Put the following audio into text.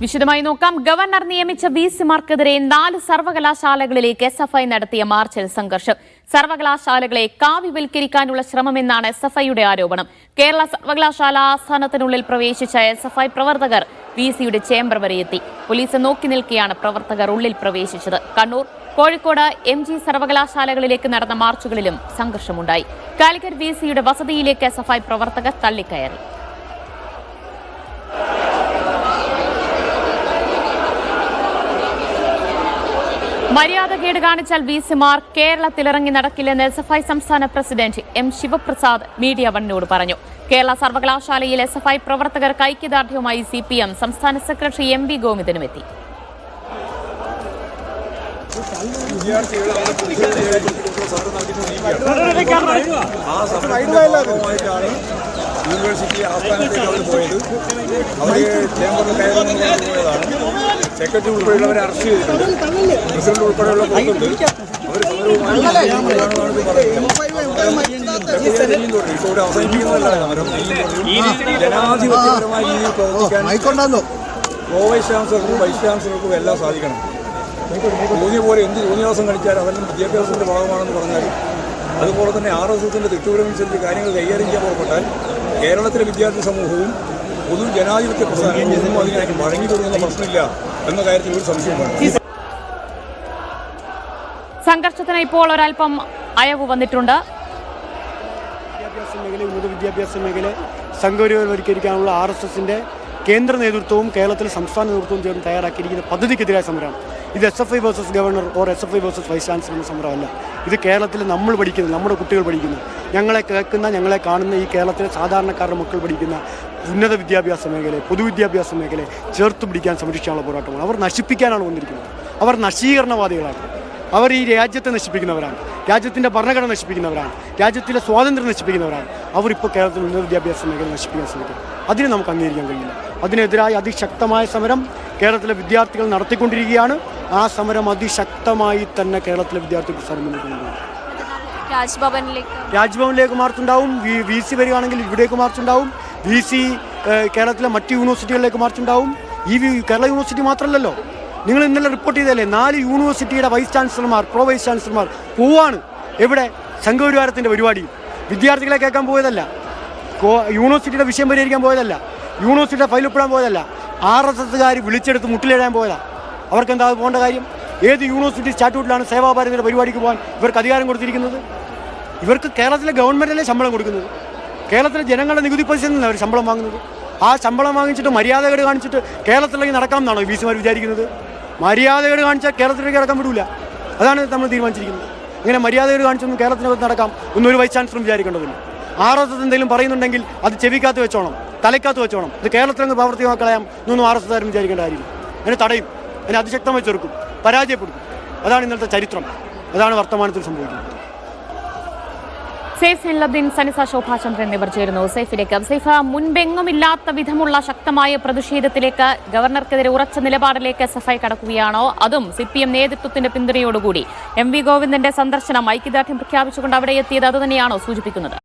വിശദമായി നോക്കാം. ഗവർണർ നിയമിച്ച വി സിമാർക്കെതിരെ നാല് സർവകലാശാലകളിലേക്ക് എസ് എഫ് ഐ നടത്തിയ മാർച്ചിൽ സംഘർഷം. സർവകലാശാലകളെ കാവ്യവൽക്കരിക്കാനുള്ള ശ്രമമെന്നാണ് എസ് എഫ് ഐയുടെ ആരോപണം. കേരള സർവകലാശാല ആസ്ഥാനത്തിനുള്ളിൽ പ്രവേശിച്ച എസ് എഫ് ഐ പ്രവർത്തകർ വി സിയുടെ ചേംബർ വരെ എത്തി. പോലീസ് നോക്കി നിൽക്കെയാണ് പ്രവർത്തകർ ഉള്ളിൽ പ്രവേശിച്ചത്. കണ്ണൂർ കോഴിക്കോട് എം ജി സർവകലാശാലകളിലേക്ക് നടന്ന മാർച്ചുകളിലും സംഘർഷമുണ്ടായി. കാലിക്കറ്റ് വി സിയുടെ വസതിയിലേക്ക് എസ് എഫ് ഐ പ്രവർത്തകർ തള്ളിക്കയറി. മര്യാദകേട് കാണിച്ചാൽ വി സിമാർ കേരളത്തിലിറങ്ങി നടക്കില്ലെന്ന് എസ് എഫ് ഐ സംസ്ഥാന പ്രസിഡന്റ് എം ശിവപ്രസാദ് മീഡിയ വണ്ണിനോട് പറഞ്ഞു. കേരള സർവകലാശാലയിൽ എസ് എഫ് ഐ പ്രവർത്തകർക്ക് ഐക്യദാർഢ്യവുമായി സി പി എം സംസ്ഥാന സെക്രട്ടറി എം വി ഗോവിന്ദനും എത്തി. യൂണിവേഴ്സിറ്റി ആസ്ഥാനത്തേക്ക് അവർ പോയത് അവർ ചേംബറിൽ സെക്രട്ടറി ഉൾപ്പെടെയുള്ളവരെ അറസ്റ്റ് ചെയ്തിട്ടുണ്ട് പ്രസിഡന്റ് ഉൾപ്പെടെയുള്ള പോകുന്നുണ്ട് അവർ ഇവിടെ അവസാനിപ്പിക്കുന്നതല്ല സമരം ജനാധിപത്യപരമായ രീതിയിൽ പ്രവർത്തിക്കാൻ പ്രോ ചാൻസലർക്കും വൈസ് ചാൻസലർക്കും എല്ലാം സാധിക്കണം തോന്നിയ പോലെ എന്ത് ഊന്നിവാസം കളിച്ചാൽ അതെല്ലാം വിദ്യാഭ്യാസത്തിന്റെ ഭാഗമാണെന്ന് പറഞ്ഞാൽ അതുപോലെ തന്നെ ആർ എസ് എസിന്റെ തിട്ടൂരമനുസരിച്ച് കാര്യങ്ങൾ കൈകാര്യം ചെയ്യാൻ പുറപ്പെട്ടാൽ കേരളത്തിലെ വിദ്യാർത്ഥി സമൂഹവും പൊതു ജനാധിപത്യ പ്രസ്ഥാനം അതിനായിട്ട് വഴങ്ങി കൊടുക്കുന്ന പ്രശ്നമില്ല എന്ന കാര്യത്തിൽ ഒരു സംശയമാണ് സംഘർഷത്തിന് ഇപ്പോൾ ഒരൽപ്പം അയവ് വന്നിട്ടുണ്ട്. വിദ്യാഭ്യാസ മേഖല ഉന്നത വിദ്യാഭ്യാസ മേഖല സംഘപരിവൽക്കരിക്കാനുള്ള ആർ എസ് എസിന്റെ കേന്ദ്ര നേതൃത്വവും കേരളത്തിലെ സംസ്ഥാന നേതൃത്വവും ചേർന്ന് തയ്യാറാക്കിയിരിക്കുന്ന പദ്ധതിക്കെതിരായ സമരമാണ്. ഇത് S F I versus governor or S F I versus vice chancellor എന്ന സമരമല്ല. ഇത് കേരളത്തിൽ നമ്മൾ പഠിക്കുന്നത് നമ്മുടെ കുട്ടികൾ പഠിക്കുന്നു ഞങ്ങളെ കേൾക്കുന്ന ഞങ്ങളെ കാണുന്ന ഈ കേരളത്തിലെ സാധാരണക്കാരുടെ മക്കൾ പഠിക്കുന്ന ഉന്നത വിദ്യാഭ്യാസ മേഖല പൊതുവിദ്യാഭ്യാസ മേഖലയെ ചേർത്ത് പിടിക്കാൻ സംരക്ഷിക്കാനുള്ള പോരാട്ടമാണ് അവർ നശിപ്പിക്കാനാണ് വന്നിരിക്കുന്നത്. അവർ നശീകരണവാദികളാണ്. അവർ ഈ രാജ്യത്തെ നശിപ്പിക്കുന്നവരാണ്. രാജ്യത്തിന്റെ ഭരണഘടന നശിപ്പിക്കുന്നവരാണ്. രാജ്യത്തിലെ സ്വാതന്ത്ര്യം നശിപ്പിക്കുന്നവരാണ്. അവരിപ്പോൾ കേരളത്തിൽ ഉന്നത വിദ്യാഭ്യാസ മേഖല നശിപ്പിക്കാൻ ശ്രമിക്കും. അതിനെ നമുക്ക് അംഗീകരിക്കാൻ കഴിയില്ല. അതിനെതിരായി അതിശക്തമായ സമരം കേരളത്തിലെ വിദ്യാർത്ഥികൾ നടത്തിക്കൊണ്ടിരിക്കുകയാണ്. ആ സമരം അതിശക്തമായി തന്നെ കേരളത്തിലെ വിദ്യാർത്ഥികൾ കൊണ്ടുപോകും രാജ്ഭവനിലേക്ക്. രാജ്ഭവനിലേക്ക് മാർച്ചുണ്ടാവും. വി വി സി വരികയാണെങ്കിൽ ഇവിടേക്ക് മാർച്ചുണ്ടാവും. വി സി കേരളത്തിലെ മറ്റ് യൂണിവേഴ്സിറ്റികളിലേക്ക് മാർച്ചുണ്ടാവും. ഈ കേരള യൂണിവേഴ്സിറ്റി മാത്രമല്ലല്ലോ. നിങ്ങൾ ഇന്നലെ റിപ്പോർട്ട് ചെയ്തല്ലേ നാല് യൂണിവേഴ്സിറ്റിയുടെ വൈസ് ചാൻസലർമാർ പ്രോ വൈസ് ചാൻസലർമാർ പോവാണ്. എവിടെ? സംഘപരിവാരത്തിന്റെ പരിപാടി. വിദ്യാർത്ഥികളെ കേൾക്കാൻ പോയതല്ല. യൂണിവേഴ്സിറ്റിയുടെ വിഷയം പരിഹരിക്കാൻ പോയതല്ല. യൂണിവേഴ്സിറ്റിയുടെ ഫയൽ ഒപ്പിടാൻ പോയതല്ല. ആർ എസ് എസ്സുകാർ വിളിച്ചെടുത്ത് മുട്ടിലിടാൻ പോയതാ. അവർക്ക് എന്താ പോകേണ്ട കാര്യം? ഏത് യൂണിവേഴ്സിറ്റി സ്റ്റാറ്റ്യൂട്ടിലാണ് സേവാഭാരതിയുടെ പരിപാടിക്ക് പോകാൻ ഇവർക്ക് അധികാരം കൊടുത്തിരിക്കുന്നത്? ഇവർക്ക് കേരളത്തിലെ ഗവൺമെന്റല്ലേ ശമ്പളം കൊടുക്കുന്നത്? കേരളത്തിലെ ജനങ്ങളുടെ നികുതി പൈസ നിന്നല്ല അവർ ശമ്പളം വാങ്ങുന്നത്? ആ ശമ്പളം വാങ്ങിച്ചിട്ട് മര്യാദകേട് കാണിച്ചിട്ട് കേരളത്തിലേക്ക് നടക്കാം എന്നാണോ വി സിമാർ വിചാരിക്കുന്നത്? മര്യാദകേട് കാണിച്ചാൽ കേരളത്തിലേക്ക് നടക്കാൻ വിടൂല. അതാണ് നമ്മൾ തീരുമാനിച്ചിരിക്കുന്നത്. ഇങ്ങനെ മര്യാദകേട് കാണിച്ചൊന്നും കേരളത്തിനകത്ത് നടക്കാം ഒന്നൊരു വൈസ് ചാൻസലറും വിചാരിക്കേണ്ടതില്ല. ആർ എസ് എസ് എന്തെങ്കിലും പറയുന്നുണ്ടെങ്കിൽ അത് ചെവിക്കകത്ത് വെച്ചോണം തലക്കകത്ത് വെച്ചോണം. ഇത് കേരളത്തിലങ്ങ് പ്രവർത്തിക്കളയാം കളയാം എന്നൊന്നും ആർ എസ് എസ് വിചാരിക്കേണ്ട കാര്യമില്ല. അതിനെ തടയും അതിനെ അതിശക്തമായി ചെറുക്കും പരാജയപ്പെടും അതാണ് ഇന്നത്തെ ചരിത്രം. അതാണ് വർത്തമാനത്തിൽ സംഭവിക്കുന്നത്. സേഫ് നിലദ്ദീൻ സനിസ ശോഭാചന്ദ്രൻ എന്നിവർ ചേരുന്നു. സേഫിലേക്ക് സേഫ മുൻപെങ്ങുമില്ലാത്ത വിധമുള്ള ശക്തമായ പ്രതിഷേധത്തിലേക്ക് ഗവർണർക്കെതിരെ ഉറച്ച നിലപാടിലേക്ക് എസ് എഫ് ഐ കടക്കുകയാണോ? അതും സി പി എം നേതൃത്വത്തിന്റെ പിന്തുണയോടുകൂടി. എം വി ഗോവിന്ദന്റെ സന്ദർശനം ഐക്യദാർഢ്യം പ്രഖ്യാപിച്ചുകൊണ്ട് അവിടെ എത്തിയത് അതുതന്നെയാണോ സൂചിപ്പിക്കുന്നത്?